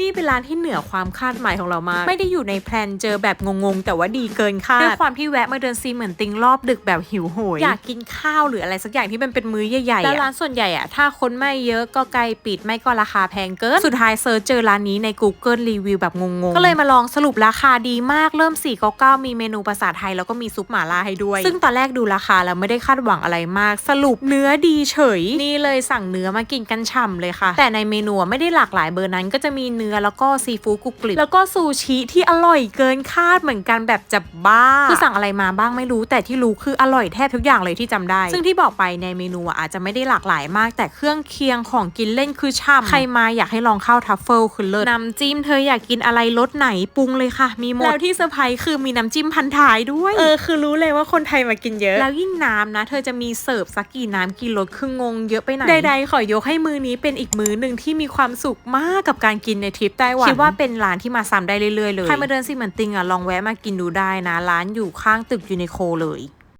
นี่เป็นร้านที่เหนือความคาดหมายของเรามาก ไม่ได้อยู่ในแพลนเจอแบบงงๆ แต่ว่าดีเกินคาดด้วยความที่แวะมาเดินซีเหมือนติงรอบดึกแบบหิวโหย อยากกินข้าวหรืออะไรสักอย่างที่มันเป็นมื้อใหญ่ๆแล้วร้านส่วนใหญ่อะถ้าคนไม่เยอะก็ไกลปิดไม่ก็ราคาแพงเกิน สุดท้ายเซิร์ชเจอร้านนี้ใน Google รีวิวแบบงงๆ ก็เลยมาลองสรุปราคาดีมากเริ่ม499มีเมนูภาษาไทยแล้วก็มีซุปหม่าล่าให้ด้วย ซึ่งตอนแรกดูราคาแล้วไม่ได้คาดหวังอะไรมาก สรุปเนื้อดีเฉย นี่เลยสั่งเนื้อมากินกันฉ่ำเลยค่ะ แต่ในเมนูอะไม่ได้หลากหลายเบอร์นั้นก็จะมีเนื้อแล้วก็ซีฟู้ดกรุบกริบแล้วก็ซูชิที่อร่อยเกินคาดเหมือนกันแบบจะบ้าคือสั่งอะไรมาบ้างไม่รู้แต่ที่รู้คืออร่อยแทบทุกอย่างเลยที่จำได้ ซึ่งที่บอกไปในเมนูอะอาจจะไม่ได้หลากหลายมาก แต่เครื่องเคียงของกินเล่นคือฉ่ำใครมาอยากให้ลองข้าวทัฟเฟิลคือเลิศน้ำจิ้มเธออยากกินอะไรรสไหนปรุงเลยค่ะ มีหมดแล้วที่เซอร์ไพรส์คือมีน้ำจิ้มพันท้ายด้วยเออคือรู้เลยว่าคนไทยมากินเยอะ แล้วยิ่งน้ำนะ เธอจะมีเสิร์ฟสักกี่น้ำกี่รสคืองงเยอะไปไหนใดๆขอยกให้มือนี้เป็นอีกมือหนึ่งที่มีความสุขมากกับการกินในทริปไต้หวันคิดว่าเป็นร้านที่มาซ้ำได้เรื่อยๆเลยใครมาเดินซีเหมือนติงอะลองแวะมากินดูได้นะ ร้านอยู่ข้างตึกยูนิโคเลย